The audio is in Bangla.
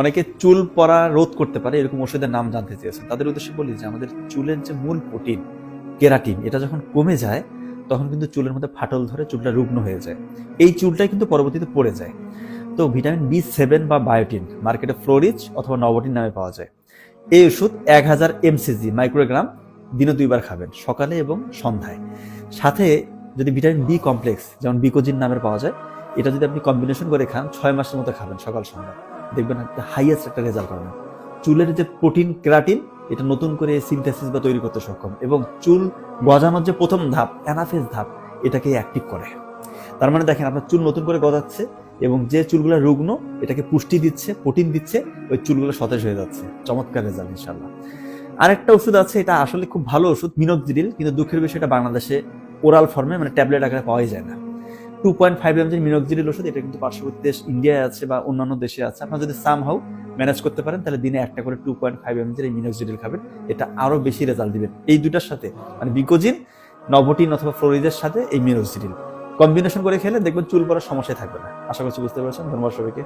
অনেকে চুল পড়া রোধ করতে পারে, এরকম ওষুধের নাম জানতে চেয়েছেন। তাদের উদ্দেশ্যে বলি যে, আমাদের চুলের যে মূল প্রোটিন, কেরাটিন, এটা যখন কমে যায়, তখন কিন্তু চুলের মধ্যে ফাটল ধরে চুলটা রুগ্ন হয়ে যায়। এই চুলটাই কিন্তু পরবর্তীতে পড়ে যায়। তো ভিটামিন বি সেভেন বা বায়োটিন, মার্কেটে ফ্লোরিজ অথবা নবটিন নামে পাওয়া যায়। এই ওষুধ এক হাজার এমসিজি, মাইক্রোগ্রাম, দিনে দুইবার খাবেন, সকালে এবং সন্ধ্যায়। সাথে যদি ভিটামিন বি কমপ্লেক্স, যেমন বিকোজিন নামের পাওয়া যায়, এটা যদি আপনি কম্বিনেশন করে খান, ছয় মাসের মতো খাবেন সকাল সন্ধ্যা দেখবেন একটা হাইয়েস্ট একটা রেজাল্ট পাবেন। চুলের যে প্রোটিন কেরাটিন এটা নতুন করে সিনথেসিস বা তৈরি করতে সক্ষম। এবং চুল গজানোর যে প্রথম ধাপ অ্যানাফেজ ধাপ, এটাকে অ্যাক্টিভ করে। তার মানে দেখেন, আপনার চুল নতুন করে গজাচ্ছে এবং যে চুলগুলো রুগ্ন, এটাকে পুষ্টি দিচ্ছে প্রোটিন দিচ্ছে, ওই চুলগুলো সতেজ হয়ে যাচ্ছে। চমৎকার রেজাল্ট ইনশাল্লাহ আরেকটা ওষুধ আছে, এটা আসলে খুব ভালো ওষুধ মিনোক্সিডিল কিন্তু দুঃখের বিষয় এটা বাংলাদেশে ওরাল ফর্মে মানে ট্যাবলেট আকারে পাওয়াই যায় না। টু পয়েন্ট ফাইভ এম যে মিনোক্সিডিল ওষুধ, এটা কিন্তু পার্শ্ববর্তী দেশ ইন্ডিয়ায় আছে বা অন্যান্য দেশে আছে। আপনারা যদি সাম হাউ ম্যানেজ করতে পারেন, তাহলে দিনে একটা করে টু পয়েন্ট ফাইভ এম এই মিনোক্সিডিল খাবেন। এটা আরও বেশি রেজাল্ট দিবেন এই দুটার সাথে মানে বিকোজিন নভোটিন অথবা ফ্লোরিজের সাথে এই মিনোক্সিডিল কম্বিনেশন করে খেলে দেখবেন চুল পড়ার সমস্যায় থাকবে না। আশা করছি বুঝতে পারছেন। ধন্যবাদ সবাইকে।